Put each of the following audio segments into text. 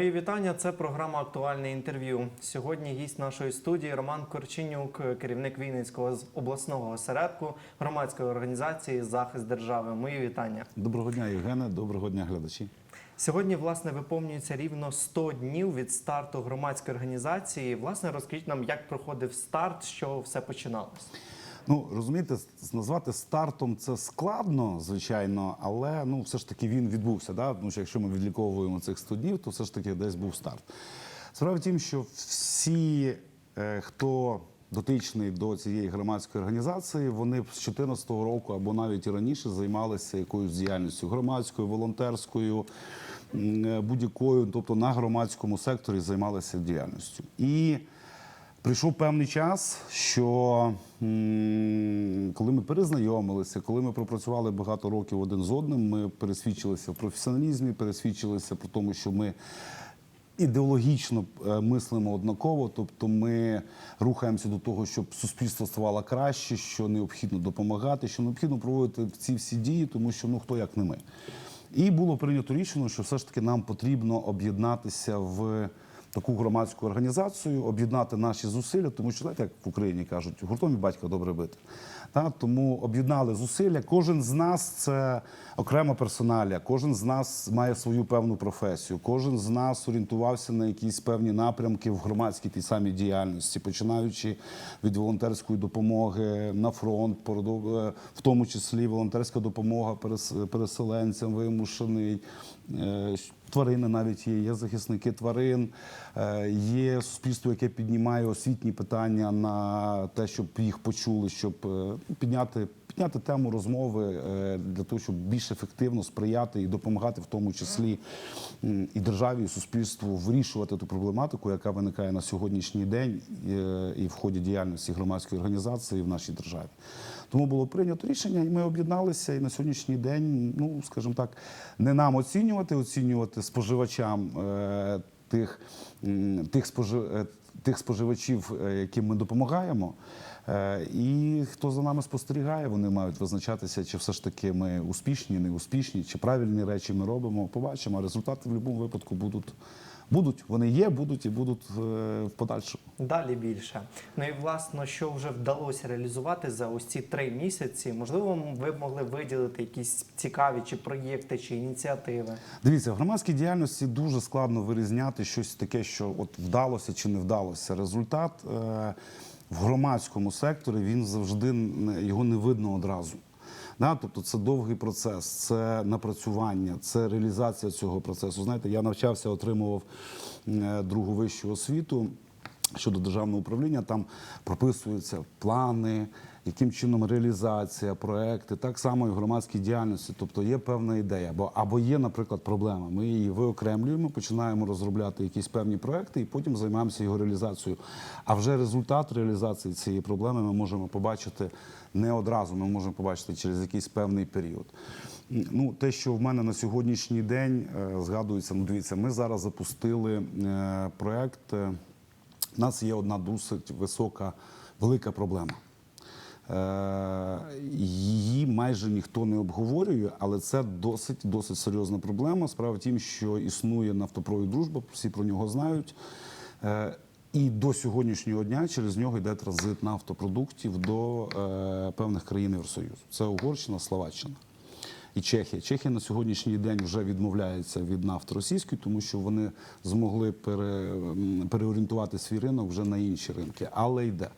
Мої вітання. Це програма Актуальне інтерв'ю. Сьогодні гість нашої студії Роман Корченюк, керівник Вінницького з- обласного осередку громадської організації Захист держави. Мої вітання. Доброго дня, Євгене. Доброго дня, глядачі. Сьогодні, власне, виповнюється рівно 100 днів від старту громадської організації. Власне, розкажіть нам, як проходив старт, з чого все починалось. Ну розумієте, назвати стартом це складно, звичайно, але ну все ж таки він відбувся. Да? Тому що якщо ми відліковуємо цих 100 днів, то все ж таки десь був старт. Справа в тім, що всі, е, хто дотичний до цієї громадської організації, вони з 2014 року або навіть і раніше займалися якоюсь діяльністю громадською, волонтерською, е, будь-якою, тобто на громадському секторі займалися діяльністю. І Прийшов певний час, що коли ми перезнайомилися, коли ми пропрацювали багато років один з одним, ми пересвідчилися в професіоналізмі, пересвідчилися про тому, що ми ідеологічно е, мислимо однаково, тобто ми рухаємося до того, щоб суспільство ставало краще, що необхідно допомагати, що необхідно проводити ці всі дії, тому що ну хто як не ми. І було прийнято рішення, що все ж таки нам потрібно об'єднатися в таку громадську організацію, об'єднати наші зусилля, тому що знаєте, як в Україні кажуть, гуртом і батька добре бити. Та, тому об'єднали зусилля. Кожен з нас це окрема персоналія, кожен з нас має свою певну професію, кожен з нас орієнтувався на якісь певні напрямки в громадській тій самій діяльності, починаючи від волонтерської допомоги на фронт, е, в тому числі волонтерська допомога перес- переселенцям вимушений. Тварини навіть є, є захисники тварин, е, є суспільство, яке піднімає освітні питання на те, щоб їх почули, щоб е, підняти, підняти тему розмови е, для того, щоб більш ефективно сприяти і допомагати, в тому числі і державі, і суспільству вирішувати ту проблематику, яка виникає на сьогоднішній день і в ході діяльності громадської організації в нашій державі. Тому було прийнято рішення, і ми об'єдналися. І на сьогоднішній день, ну скажімо так, не нам оцінювати, оцінювати споживачам е, тих, тих, спожи, е, тих споживачів, е, яким ми допомагаємо. Е, І хто за нами спостерігає, вони мають визначатися, чи все ж таки ми успішні, не успішні, чи правильні речі ми робимо. Побачимо. А результати в будь-якому випадку будуть. Будуть, вони є, будуть і будуть е, в подальшому. Далі більше. Ну і власне, що вже вдалося реалізувати за ось ці три місяці. Можливо, ви б могли виділити якісь цікаві чи проєкти, чи ініціативи. Дивіться, в громадській діяльності дуже складно вирізняти щось таке, що от вдалося чи не вдалося. Результат е, в громадському секторі він завжди його не видно одразу. Да? Тобто це довгий процес, це напрацювання, це реалізація цього процесу. Знаєте, я навчався, отримував е, другу вищу освіту щодо державного управління. Там прописуються плани, яким чином реалізація, проекти, так само і в громадській діяльності. Тобто є певна ідея, або, або є, наприклад, проблема. Ми її виокремлюємо, починаємо розробляти якісь певні проекти і потім займаємося його реалізацією. А вже результат реалізації цієї проблеми ми можемо побачити не одразу. Ми можемо побачити через якийсь певний період. Ну, те, що в мене на сьогоднішній день е, згадується, ну дивіться, ми зараз запустили е, проект. У нас є одна досить висока, велика проблема. Е, Її майже ніхто не обговорює, але це досить досить серйозна проблема. Справа в тім, що існує нафтопровід дружба, всі про нього знають. Е, І до сьогоднішнього дня через нього йде транзит нафтопродуктів до е, певних країн Євросоюзу. Це Угорщина, Словаччина і Чехія. Чехія на сьогоднішній день вже відмовляється від нафти російської, тому що вони змогли пере, переорієнтувати свій ринок вже на інші ринки. Але йде.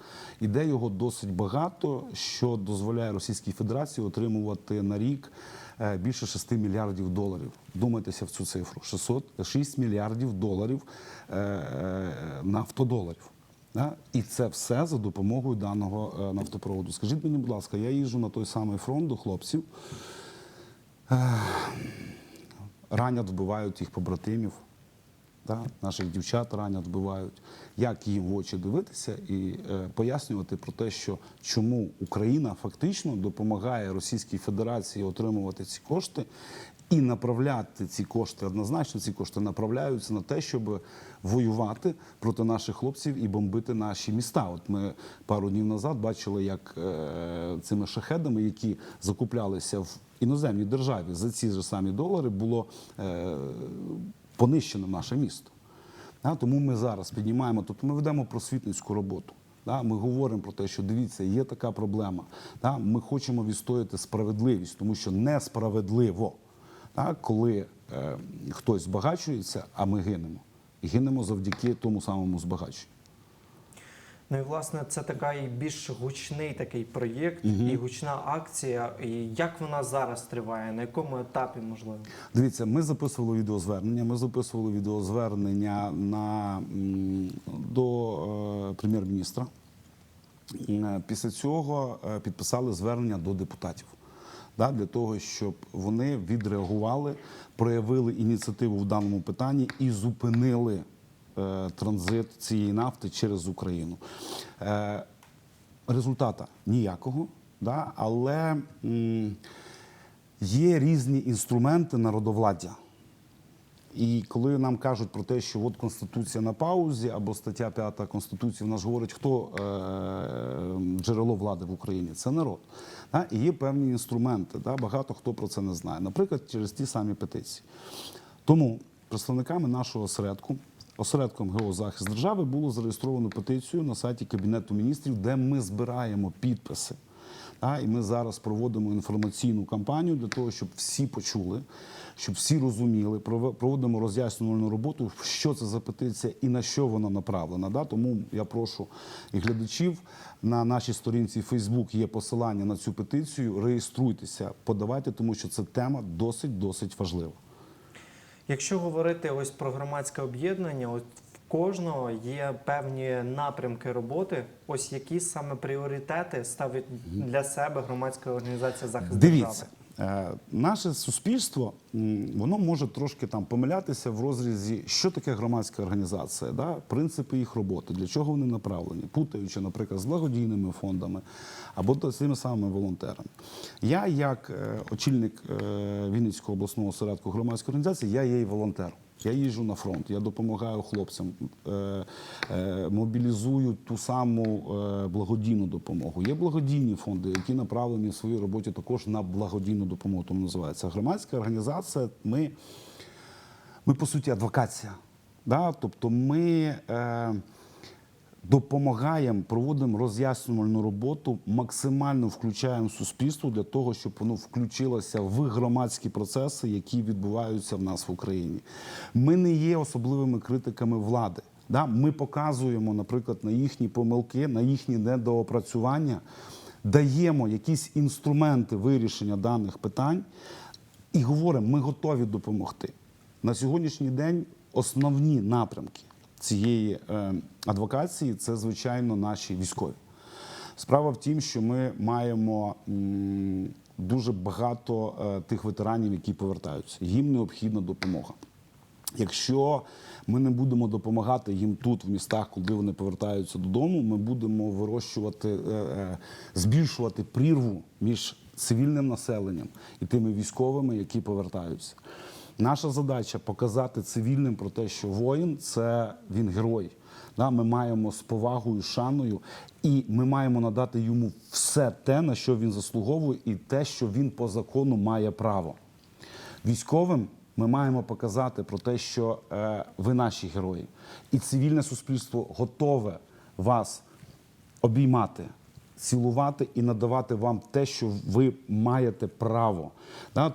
Іде його досить багато, що дозволяє Російській Федерації отримувати на рік е, більше 6 мільярдів доларів. Думайтеся в цю цифру: 600, 6 мільярдів доларів е, е, нафтодоларів. І це все за допомогою даного нафтопроводу. Скажіть мені, будь ласка, я їжджу на той самий фронт до хлопців. Ранять вбивають їх побратимів, да? наших дівчат ранять вбивають. Як їм в очі дивитися і е, пояснювати про те, що чому Україна фактично допомагає Російській Федерації отримувати ці кошти і направляти ці кошти, однозначно ці кошти направляються на те, щоб воювати проти наших хлопців і бомбити наші міста. От ми пару днів назад бачили, як е, цими шахедами, які закуплялися в іноземній державі за ці ж самі долари, було е, понищено наше місто. Тому ми зараз піднімаємо, тобто ми ведемо просвітницьку роботу. Да, ми говоримо про те, що дивіться, є така проблема. Да, ми хочемо відстояти справедливість, тому що несправедливо, да, коли е, хтось збагачується, а ми гинемо. І гинемо завдяки тому самому збагаченню. Ну і власне це такий більш гучний такий проєкт і гучна акція. І як вона зараз триває? На якому етапі можливо? Дивіться, ми записували відеозвернення. Ми записували відеозвернення на, до е, прем'єр-міністра. Після цього е, підписали звернення до депутатів. Да, для того, щоб вони відреагували, проявили ініціативу в даному питанні і зупинили е, транзит цієї нафти через Україну. Е, результата ніякого, да, але м, є різні інструменти народовладдя. І коли нам кажуть про те, що от Конституція на паузі або стаття 5 Конституції, в нас говорить, хто е, джерело влади в Україні це народ. Да? І є певні інструменти. Да? Багато хто про це не знає. Наприклад, через ті самі петиції. Тому представниками нашого осередку, осередком геозахист держави, було зареєстровано петицію на сайті Кабінету міністрів, де ми збираємо підписи. Та, і ми зараз проводимо інформаційну кампанію для того, щоб всі почули, щоб всі розуміли, проводимо роз'яснювальну роботу, що це за петиція і на що вона направлена. Да? Тому я прошу і глядачів на нашій сторінці Facebook є посилання на цю петицію. Реєструйтеся, подавайте, тому що це тема досить досить важлива. Якщо говорити ось про громадське об'єднання, от кожного є певні напрямки роботи. Ось які саме пріоритети ставить для себе громадська організація захист Дивіться, держави? е, наше суспільство воно може трошки там помилятися в розрізі, що таке громадська організація, да? принципи їх роботи, для чого вони направлені, путаючи, наприклад, з благодійними фондами або з тими самими волонтерами. Я, як е, очільник е, Вінницького обласного осередку громадської організації, я є і волонтером. Я їжджу на фронт, я допомагаю хлопцям, е, е, мобілізую ту саму е, благодійну допомогу. Є благодійні фонди, які направлені в своїй роботі також на благодійну допомогу. Тому називається громадська організація. Ми, ми по суті, адвокація. Да? Тобто ми е, допомагаємо, проводимо роз'яснювальну роботу, максимально включаємо суспільство для того, щоб воно включилося в громадські процеси, які відбуваються в нас в Україні. Ми не є особливими критиками влади. Да? Ми показуємо, наприклад, на їхні помилки, на їхні недоопрацювання, даємо якісь інструменти вирішення даних питань і говоримо, ми готові допомогти. На сьогоднішній день основні напрямки цієї е, адвокації це, звичайно, наші військові. Справа в тім, що ми маємо дуже багато е, тих ветеранів, які повертаються. Їм необхідна допомога. Якщо ми не будемо допомагати їм тут, в містах, коли вони повертаються додому, ми будемо вирощувати, е, збільшувати прірву між цивільним населенням і тими військовими, які повертаються. Наша задача показати цивільним про те, що воїн це він герой. Ми маємо з повагою, шаною, і ми маємо надати йому все те, на що він заслуговує, і те, що він по закону має право. Військовим ми маємо показати про те, що е, ви наші герої, і цивільне суспільство готове вас обіймати, цілувати і надавати вам те, що ви маєте право.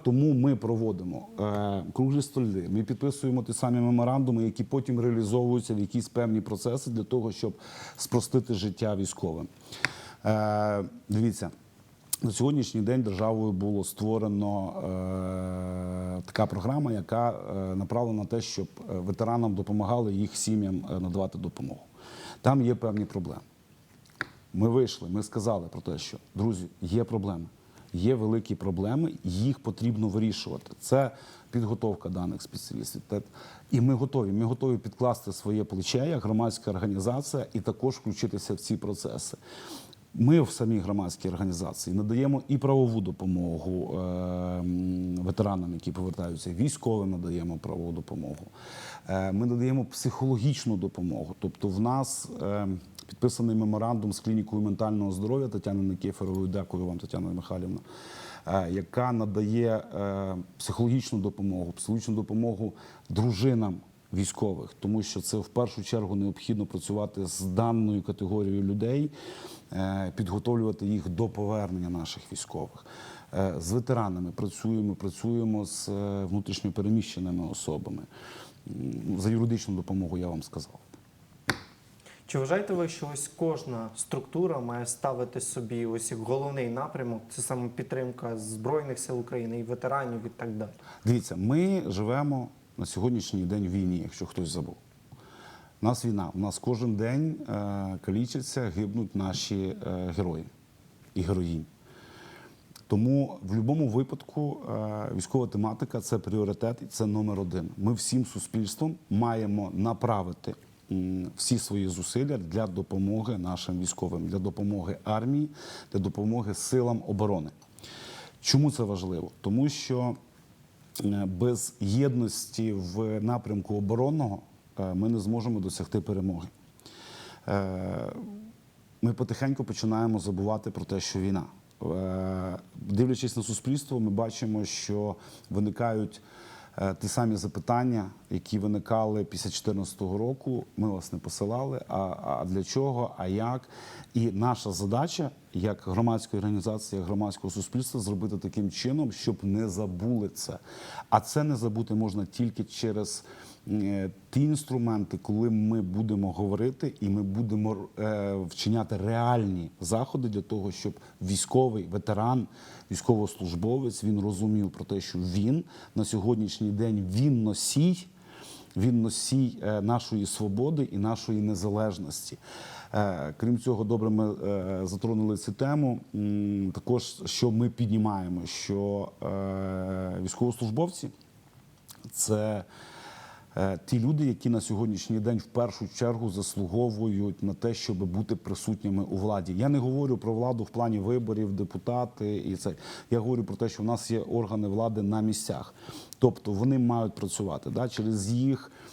Тому ми проводимо е, круглі столи, ми підписуємо ті самі меморандуми, які потім реалізовуються в якісь певні процеси для того, щоб спростити життя військовим. Е, дивіться. На сьогоднішній день державою було створено е, така програма, яка е, направлена на те, щоб е, ветеранам допомагали їх сім'ям надавати допомогу. Там є певні проблеми. Ми вийшли, ми сказали про те, що друзі, є проблеми. Є великі проблеми, їх потрібно вирішувати. Це підготовка даних спеціалістів. І ми готові. Ми готові підкласти своє плече як громадська організація і також включитися в ці процеси. Ми в самій громадській організації надаємо і правову допомогу е, ветеранам, які повертаються, військовим надаємо правову допомогу. Е, Ми надаємо психологічну допомогу. Тобто, в нас е, підписаний меморандум з клінікою ментального здоров'я Тетяни Никифорової. Дякую вам, Тетяна Михайлівна, е, яка надає е, психологічну допомогу, психологічну допомогу дружинам військових, тому що це в першу чергу необхідно працювати з даною категорією людей, е, підготовлювати їх до повернення наших військових. З ветеранами працюємо, працюємо з е, внутрішньо особами. За юридичну допомогу я вам сказав. Чи вважаєте ви, що ось кожна структура має ставити собі ось як головний напрямок? Це саме підтримка Збройних сил України і ветеранів і так далі? Дивіться, ми живемо на сьогоднішній день в війні, якщо хтось забув. У нас війна. У нас кожен день е, калічаться, гибнуть наші е, герої і героїні. Тому в будь-якому випадку е, військова тематика це пріоритет і це номер один. Ми всім суспільством маємо направити всі свої зусилля для допомоги нашим військовим, для допомоги армії, для допомоги силам оборони. Чому це важливо? Тому що е, без єдності в напрямку оборонного е, ми не зможемо досягти перемоги. Е, Ми потихеньку починаємо забувати про те, що війна. Дивлячись на суспільство, ми бачимо, що виникають ті самі запитання, які виникали після 2014 року. Ми вас не посилали. А, а для чого? А як? І наша задача, як громадської організації, як громадського суспільства, зробити таким чином, щоб не забули це. А це не забути можна тільки через е, ті інструменти, коли ми будемо говорити і ми будемо е, вчиняти реальні заходи для того, щоб військовий ветеран, військовослужбовець він розумів про те, що він на сьогоднішній день він носій. Він носій е, нашої свободи і нашої незалежності. Е, Крім цього, добре, ми е, затронули цю тему. Також що ми піднімаємо, що е, військовослужбовці це е, ті люди, які на сьогоднішній день в першу чергу заслуговують на те, щоб бути присутніми у владі. Я не говорю про владу в плані виборів, депутати і це. Я говорю про те, що в нас є органи влади на місцях. Тобто вони мають працювати да, через їх е,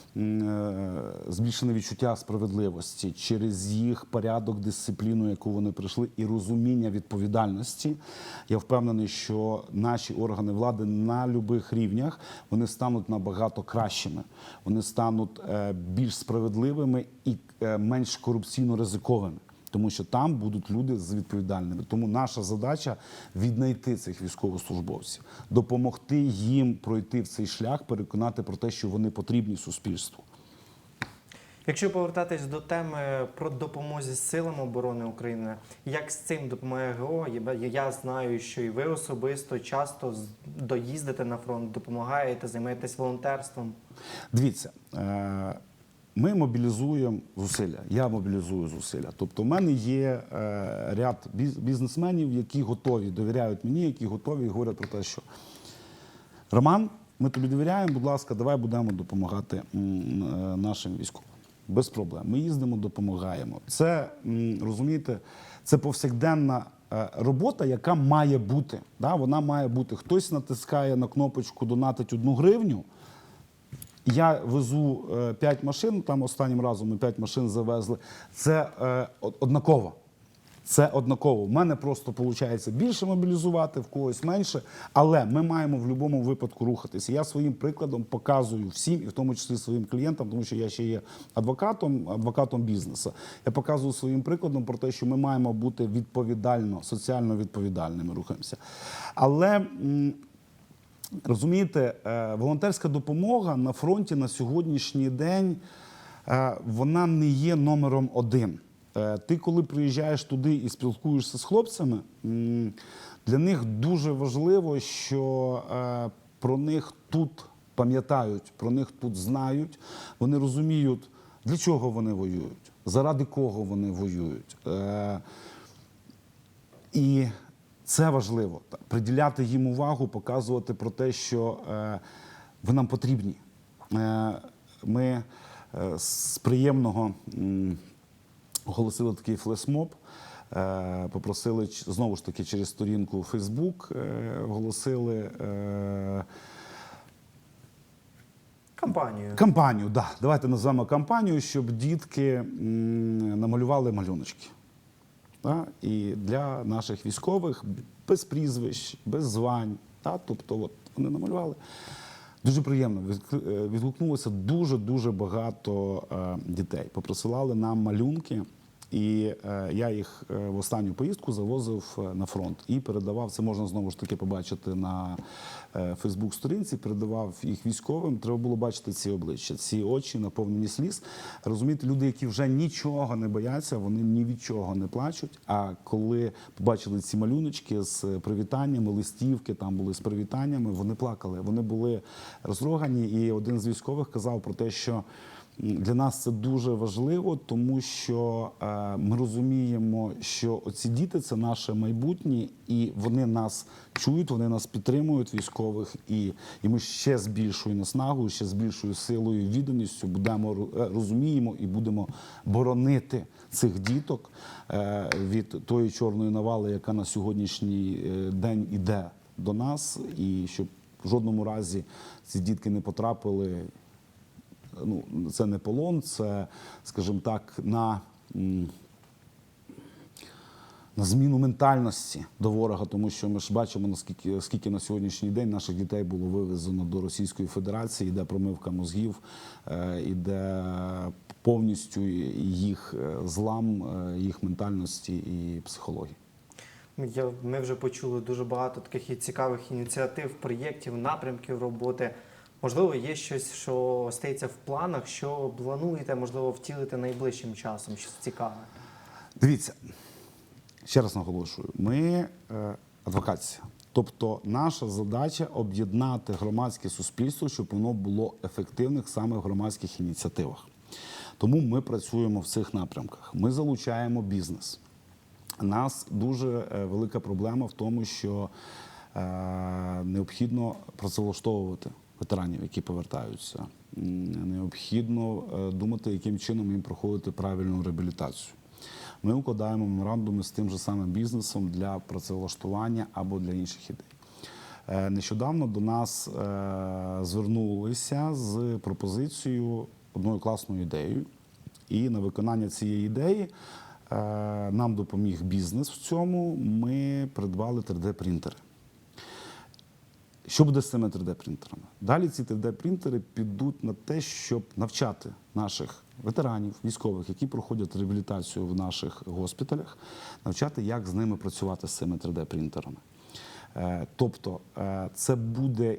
збільшене відчуття справедливості, через їх порядок, дисципліну, яку вони прийшли, і розуміння відповідальності. Я впевнений, що наші органи влади на будь-яких рівнях вони стануть набагато кращими. Вони стануть е, більш справедливими і е, менш корупційно ризиковими. Тому що там будуть люди з відповідальними. Тому наша задача віднайти цих військовослужбовців, допомогти їм пройти в цей шлях, переконати про те, що вони потрібні суспільству. Якщо повертатись до теми про допомозі силам оборони України, як з цим допомагає ГО? Я- знаю, що і ви особисто часто доїздите на фронт, допомагаєте, займаєтесь волонтерством. Дивіться, е, ми мобілізуємо зусилля. Я мобілізую зусилля. Тобто, в мене є е, ряд бізнесменів, які готові, довіряють мені, які готові і говорять про те, що Роман, ми тобі довіряємо, будь ласка, давай будемо допомагати е, нашим військовим. Без проблем. Ми їздимо, допомагаємо. Це розумієте, це повсякденна е, робота, яка має бути. Да? Вона має бути. Хтось натискає на кнопочку донатить одну гривню. Я везу 5 машин, там останнім разом ми 5 машин завезли. Це е, однаково. Це однаково. У мене просто виходить більше мобілізувати, в когось менше. Але ми маємо в будь-якому випадку рухатися. Я своїм прикладом показую всім, і в тому числі своїм клієнтам, тому що я ще є адвокатом, адвокатом бізнесу. Я показую своїм прикладом про те, що ми маємо бути відповідально, соціально відповідальними. Рухаємося. Але. Розумієте, е, волонтерська допомога на фронті на сьогоднішній день е, вона не є номером один. Е, Ти, коли приїжджаєш туди і спілкуєшся з хлопцями, для них дуже важливо, що про них тут пам'ятають, про них тут знають, вони розуміють, для чого вони воюють, заради кого вони воюють. І це важливо приділяти їм увагу, показувати про те, що е, ви нам потрібні. Е, ми е, з приємного оголосили такий флешмоб. Попросили знову ж таки через сторінку Фейсбук оголосили. Кампанію. Кампанію, да. Давайте назвемо кампанію, щоб дітки намалювали малюночки. Да? І для наших військових без прізвищ, без звань. Да? Тобто, от вони намалювали. Дуже приємно. Е, Відгукнулося дуже-дуже багато е, дітей. Попросилали нам малюнки, і е, я їх е, в останню поїздку завозив е, на фронт і передавав. Це можна знову ж таки побачити на Фейсбук-сторінці. Передавав їх військовим. Треба було бачити ці обличчя, ці очі наповнені сліз. Розумієте, люди, які вже нічого не бояться, вони ні від чого не плачуть. А коли побачили ці малюночки з привітаннями, листівки там були з привітаннями, вони плакали. Вони були розрогані. І один з військових казав про те, що. Для нас це дуже важливо, тому що е, ми розуміємо, що оці діти це наше майбутнє, і вони нас чують, вони нас підтримують військових, і, і ми ще з більшою наснагою, ще з більшою силою відданістю будемо е, розуміємо і будемо боронити цих діток е, від тої чорної навали, яка на сьогоднішній день іде до нас, і щоб в жодному разі ці дітки не потрапили ну, це не полон, це, скажімо так, на, на зміну ментальності до ворога, тому що ми ж бачимо, наскільки скільки на сьогоднішній день наших дітей було вивезено до Російської Федерації, іде промивка мозгів, е, іде повністю їх е, злам, е, їх ментальності і психології. Ми вже почули дуже багато таких і цікавих ініціатив, проєктів, напрямків роботи. Можливо, є щось, що остається в планах, що плануєте, можливо, втілити найближчим часом, щось цікаве. Дивіться, ще раз наголошую, ми е, адвокація. Тобто наша задача об'єднати громадське суспільство, щоб воно було ефективних саме в громадських ініціативах. Тому ми працюємо в цих напрямках. Ми залучаємо бізнес. У нас дуже е, велика проблема в тому, що е, необхідно працевлаштовувати ветеранів, які повертаються. Необхідно е, думати, яким чином їм проходити правильну реабілітацію. Ми укладаємо меморандуми з тим же самим бізнесом для працевлаштування або для інших ідей. Е, Нещодавно до нас е, звернулися з пропозицією одною класною ідеєю. І на виконання цієї ідеї нам допоміг бізнес в цьому. Ми придбали 3D-принтери. Що буде з цими 3D-принтерами? Далі ці 3D-принтери підуть на те, щоб навчати наших ветеранів, військових, які проходять реабілітацію в наших госпіталях, навчати, як з ними працювати з цими 3D-принтерами. Е, Тобто е, це буде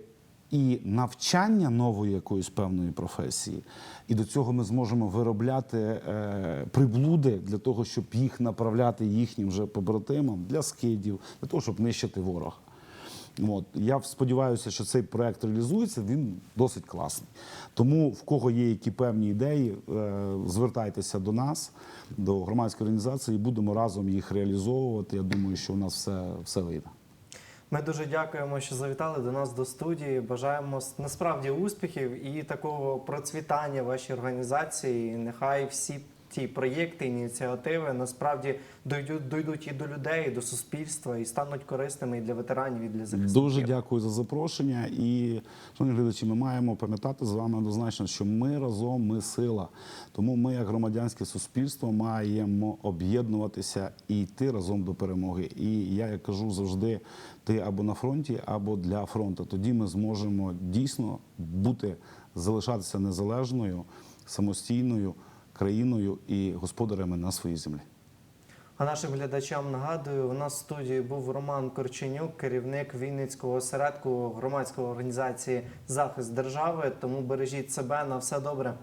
і навчання нової якоїсь певної професії, і до цього ми зможемо виробляти е, приблуди для того, щоб їх направляти їхнім вже побратимам для скидів, для того, щоб нищити ворога. От. Я сподіваюся, що цей проект реалізується, він досить класний. Тому в кого є які певні ідеї, е, звертайтеся до нас, до громадської організації, і будемо разом їх реалізовувати. Я думаю, що у нас все, все вийде. Ми дуже дякуємо, що завітали до нас до студії. Бажаємо насправді успіхів і такого процвітання вашій організації. Нехай всі ті проєкти, ініціативи насправді дойдуть, дойдуть і до людей, і до суспільства, і стануть корисними і для ветеранів, і для захисників. Дуже дякую за запрошення. І, шановні глядачі, ми маємо пам'ятати з вами однозначно, що ми разом, ми сила. Тому ми, як громадянське суспільство, маємо об'єднуватися і йти разом до перемоги. І я як кажу завжди: ти або на фронті, або для фронту. Тоді ми зможемо дійсно бути, залишатися незалежною, самостійною країною і господарями на своїй землі. А нашим глядачам нагадую, у нас в студії був Роман Корченюк, керівник Вінницького осередку громадської організації Захист держави. Тому бережіть себе на все добре.